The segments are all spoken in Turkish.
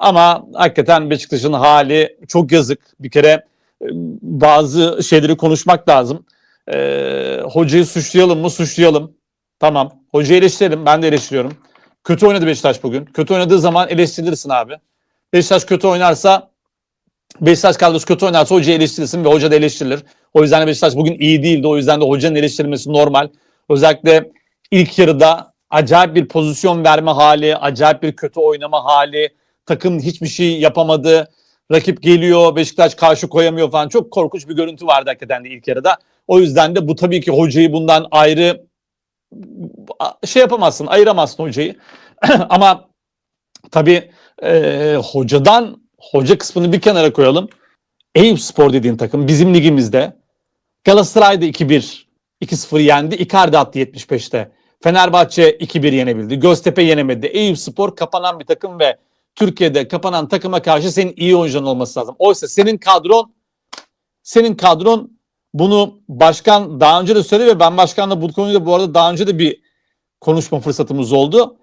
Ama hakikaten Beşiktaş'ın hali çok yazık. Bir kere e, bazı şeyleri konuşmak lazım. Ee, hocayı suçlayalım mı? Suçlayalım. Tamam. Hocayı eleştirelim. Ben de eleştiriyorum. Kötü oynadı Beşiktaş bugün. Kötü oynadığı zaman eleştirilirsin abi. Beşiktaş kötü oynarsa Beşiktaş kadrosu kötü oynarsa hocayı eleştirirsin ve hoca da eleştirilir. O yüzden de Beşiktaş bugün iyi değildi. O yüzden de hocanın eleştirilmesi normal. Özellikle ilk yarıda acayip bir pozisyon verme hali, acayip bir kötü oynama hali. Takım hiçbir şey yapamadı. Rakip geliyor, Beşiktaş karşı koyamıyor falan. Çok korkunç bir görüntü vardı hakikaten de ilk yarıda. O yüzden de bu tabii ki hocayı bundan ayrı şey yapamazsın, ayıramazsın hocayı. Ama tabii e, hocadan hoca kısmını bir kenara koyalım. Eyüp Spor dediğin takım bizim ligimizde Galatasaray'da 2-1 2-0 yendi. Icardi attı 75'te. Fenerbahçe 2-1 yenebildi. Göztepe yenemedi. Eyüp Spor kapanan bir takım ve Türkiye'de kapanan takıma karşı senin iyi oyuncun olması lazım. Oysa senin kadron senin kadron bunu başkan daha önce de söyledi ve ben başkanla bu konuda bu arada daha önce de bir konuşma fırsatımız oldu.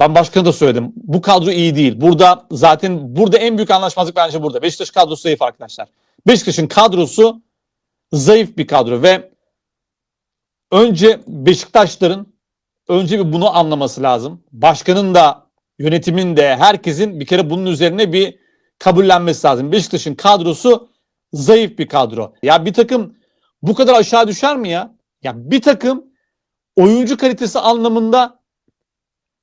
Ben başkana da söyledim. Bu kadro iyi değil. Burada zaten burada en büyük anlaşmazlık bence burada. Beşiktaş kadrosu zayıf arkadaşlar. Beşiktaş'ın kadrosu zayıf bir kadro ve önce Beşiktaşların önce bir bunu anlaması lazım. Başkanın da yönetimin de herkesin bir kere bunun üzerine bir kabullenmesi lazım. Beşiktaş'ın kadrosu zayıf bir kadro. Ya bir takım bu kadar aşağı düşer mi ya? Ya bir takım oyuncu kalitesi anlamında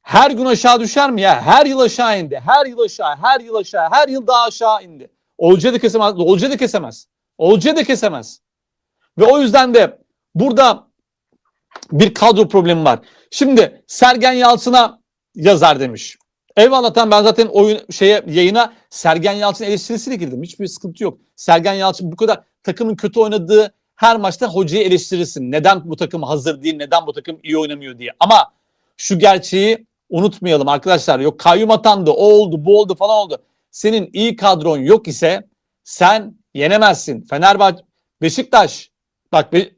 her gün aşağı düşer mi ya? Her yıl aşağı indi. Her yıl aşağı, her yıl aşağı, her yıl daha aşağı indi. Olca da kesemez. Olca da kesemez. Olca da kesemez. Ve o yüzden de burada bir kadro problemi var. Şimdi Sergen Yalçın'a yazar demiş. Eyvallah tamam ben zaten oyun şeye yayına Sergen Yalçın eleştirisiyle girdim. Hiçbir sıkıntı yok. Sergen Yalçın bu kadar takımın kötü oynadığı her maçta hocayı eleştirirsin. Neden bu takım hazır değil, neden bu takım iyi oynamıyor diye. Ama şu gerçeği unutmayalım arkadaşlar. Yok kayyum atandı, o oldu, bu oldu falan oldu. Senin iyi kadron yok ise sen yenemezsin. Fenerbahçe, Beşiktaş bak be,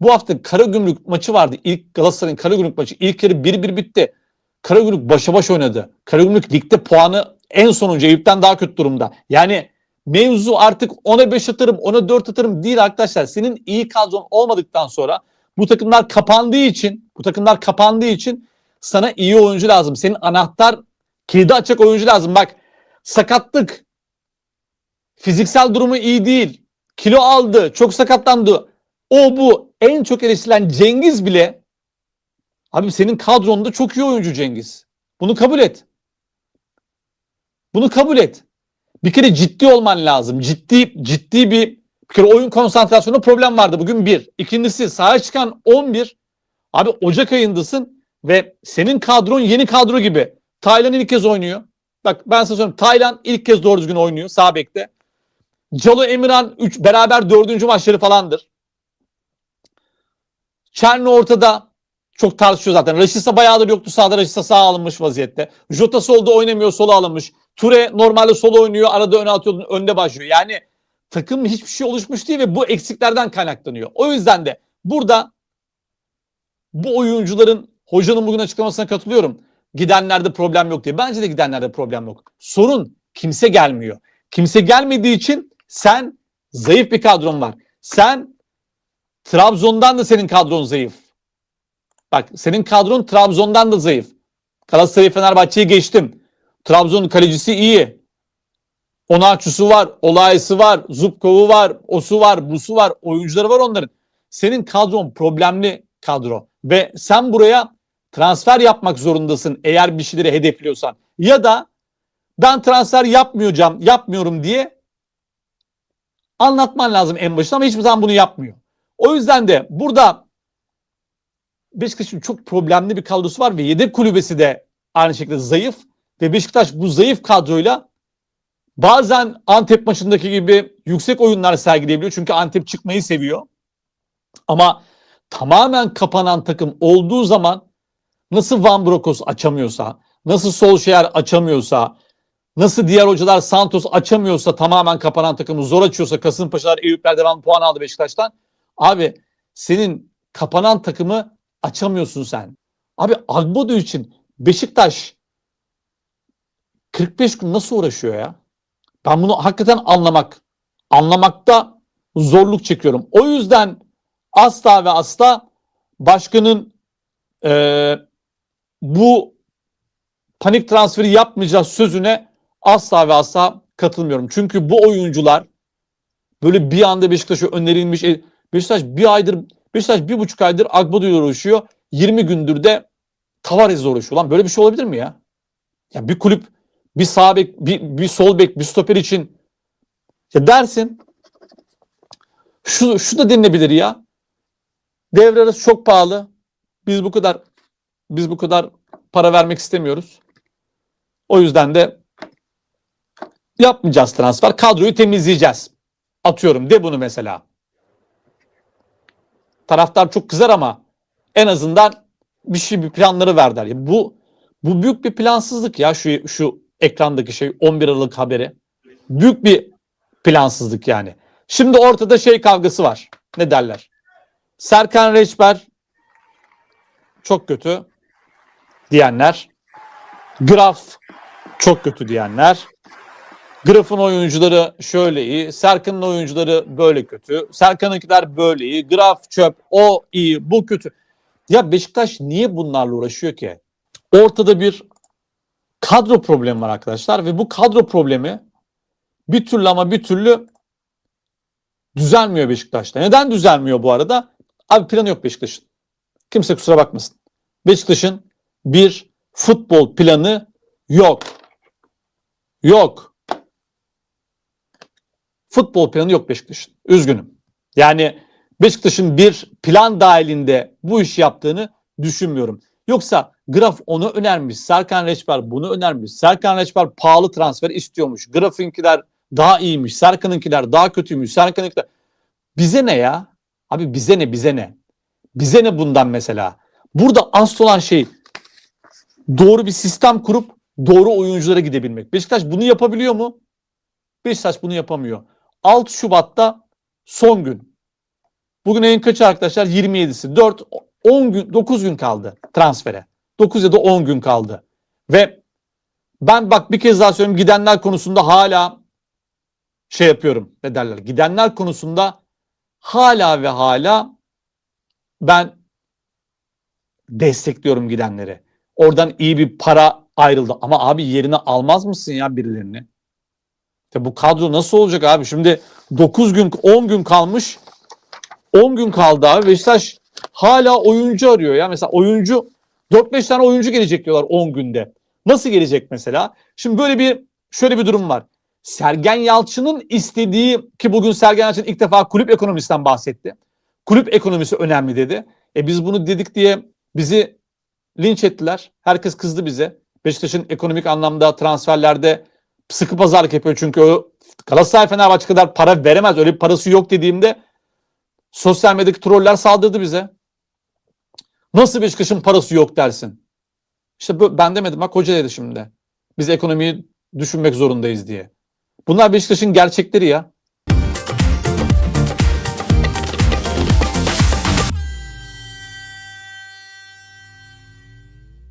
bu hafta Karagümrük maçı vardı. İlk Galatasaray'ın Karagümrük maçı. İlk yarı 1-1 bitti. Karagümrük başa baş oynadı. Karagümrük ligde puanı en sonuncu Eyüp'ten daha kötü durumda. Yani mevzu artık 10'a 5 atarım, 10'a 4 atarım değil arkadaşlar. Senin iyi kadron olmadıktan sonra bu takımlar kapandığı için, bu takımlar kapandığı için sana iyi oyuncu lazım. Senin anahtar kilidi açacak oyuncu lazım. Bak sakatlık, fiziksel durumu iyi değil. Kilo aldı, çok sakatlandı. O bu en çok eleştirilen Cengiz bile abi senin kadronda çok iyi oyuncu Cengiz. Bunu kabul et. Bunu kabul et. Bir kere ciddi olman lazım. Ciddi ciddi bir, bir kere oyun konsantrasyonu problem vardı bugün bir. İkincisi sahaya çıkan 11 abi Ocak ayındasın ve senin kadron yeni kadro gibi. Taylan ilk kez oynuyor. Bak ben sana söyleyeyim. Taylan ilk kez doğru düzgün oynuyor sağ bekte. Calo Emirhan 3 beraber dördüncü maçları falandır. Çerno ortada çok tartışıyor zaten. Raşisa bayağıdır yoktu sağda. Raşisa sağ alınmış vaziyette. Jota solda oynamıyor sola alınmış. Ture normalde sol oynuyor arada öne atıyor önde başlıyor. Yani takım hiçbir şey oluşmuş değil ve bu eksiklerden kaynaklanıyor. O yüzden de burada bu oyuncuların hocanın bugün açıklamasına katılıyorum. Gidenlerde problem yok diye. Bence de gidenlerde problem yok. Sorun kimse gelmiyor. Kimse gelmediği için sen zayıf bir kadron var. Sen Trabzon'dan da senin kadron zayıf. Bak senin kadron Trabzon'dan da zayıf. Galatasaray Fenerbahçe'yi geçtim. Trabzon'un kalecisi iyi. Onaçusu var, Olaysı var, Zubkov'u var, Osu var, Busu var, oyuncuları var onların. Senin kadron problemli kadro ve sen buraya transfer yapmak zorundasın eğer bir şeyleri hedefliyorsan. Ya da ben transfer yapmayacağım, yapmıyorum diye anlatman lazım en başında ama hiçbir zaman bunu yapmıyor. O yüzden de burada Beşiktaş'ın çok problemli bir kadrosu var ve yedek kulübesi de aynı şekilde zayıf ve Beşiktaş bu zayıf kadroyla bazen Antep maçındaki gibi yüksek oyunlar sergileyebiliyor. Çünkü Antep çıkmayı seviyor. Ama tamamen kapanan takım olduğu zaman nasıl Van Brokos açamıyorsa, nasıl Solskjaer açamıyorsa, nasıl diğer hocalar Santos açamıyorsa tamamen kapanan takımı zor açıyorsa Kasımpaşalar Eyüpler devamlı puan aldı Beşiktaş'tan. Abi senin kapanan takımı açamıyorsun sen. Abi Agbodu için Beşiktaş 45 gün nasıl uğraşıyor ya? Ben bunu hakikaten anlamak, anlamakta zorluk çekiyorum. O yüzden asla ve asla başkanın eee, bu panik transferi yapmayacağız sözüne asla ve asla katılmıyorum. Çünkü bu oyuncular böyle bir anda Beşiktaş'a önerilmiş. e, Beşiktaş bir aydır, Beşiktaş bir buçuk aydır Agbado'yla uğraşıyor. 20 gündür de Tavares'le uğraşıyor. Lan böyle bir şey olabilir mi ya? Ya bir kulüp bir sağ bek, bir, bir sol bek, bir stoper için ya dersin şu, şu da denilebilir ya. Devre arası çok pahalı. Biz bu kadar biz bu kadar para vermek istemiyoruz. O yüzden de yapmayacağız transfer. Kadroyu temizleyeceğiz. Atıyorum de bunu mesela. Taraftar çok kızar ama en azından bir şey bir planları ver der. Ya bu bu büyük bir plansızlık ya şu şu ekrandaki şey 11 Aralık haberi. Büyük bir plansızlık yani. Şimdi ortada şey kavgası var. Ne derler? Serkan Reçber çok kötü diyenler. Graf çok kötü diyenler. Graf'ın oyuncuları şöyle iyi, Serkan'ın oyuncuları böyle kötü, Serkan'ınkiler böyle iyi, Graf çöp, o iyi, bu kötü. Ya Beşiktaş niye bunlarla uğraşıyor ki? Ortada bir kadro problemi var arkadaşlar ve bu kadro problemi bir türlü ama bir türlü düzelmiyor Beşiktaş'ta. Neden düzelmiyor bu arada? Abi planı yok Beşiktaş'ın. Kimse kusura bakmasın. Beşiktaş'ın bir futbol planı yok. Yok. Futbol planı yok Beşiktaş'ın. Üzgünüm. Yani Beşiktaş'ın bir plan dahilinde bu iş yaptığını düşünmüyorum. Yoksa Graf onu önermiş. Serkan Reçber bunu önermiş. Serkan Reçber pahalı transfer istiyormuş. Graf'ınkiler daha iyiymiş. Serkan'ınkiler daha kötüymüş. Serkan'ınkiler bize ne ya? Abi bize ne bize ne? Bize ne bundan mesela? Burada asıl olan şey doğru bir sistem kurup doğru oyunculara gidebilmek. Beşiktaş bunu yapabiliyor mu? Beşiktaş bunu yapamıyor. 6 Şubat'ta son gün. Bugün ayın kaçı arkadaşlar? 27'si. 4 10 gün 9 gün kaldı transfere. 9 ya da 10 gün kaldı. Ve ben bak bir kez daha söyleyeyim gidenler konusunda hala şey yapıyorum. Ne derler? Gidenler konusunda hala ve hala ben destekliyorum gidenleri. Oradan iyi bir para ayrıldı. Ama abi yerine almaz mısın ya birilerini? İşte bu kadro nasıl olacak abi? Şimdi 9 gün 10 gün kalmış. 10 gün kaldı abi. Beşiktaş hala oyuncu arıyor ya. Mesela oyuncu 4-5 tane oyuncu gelecek diyorlar 10 günde. Nasıl gelecek mesela? Şimdi böyle bir şöyle bir durum var. Sergen Yalçın'ın istediği ki bugün Sergen Yalçın ilk defa kulüp ekonomisinden bahsetti. Kulüp ekonomisi önemli dedi. E biz bunu dedik diye bizi linç ettiler. Herkes kızdı bize. Beşiktaş'ın ekonomik anlamda transferlerde sıkı pazarlık yapıyor çünkü o Galatasaray Fenerbahçe kadar para veremez. Öyle bir parası yok dediğimde sosyal medyadaki troller saldırdı bize. Nasıl Beşiktaş'ın parası yok dersin? İşte ben demedim bak hoca dedi şimdi. Biz ekonomiyi düşünmek zorundayız diye. Bunlar Beşiktaş'ın gerçekleri ya.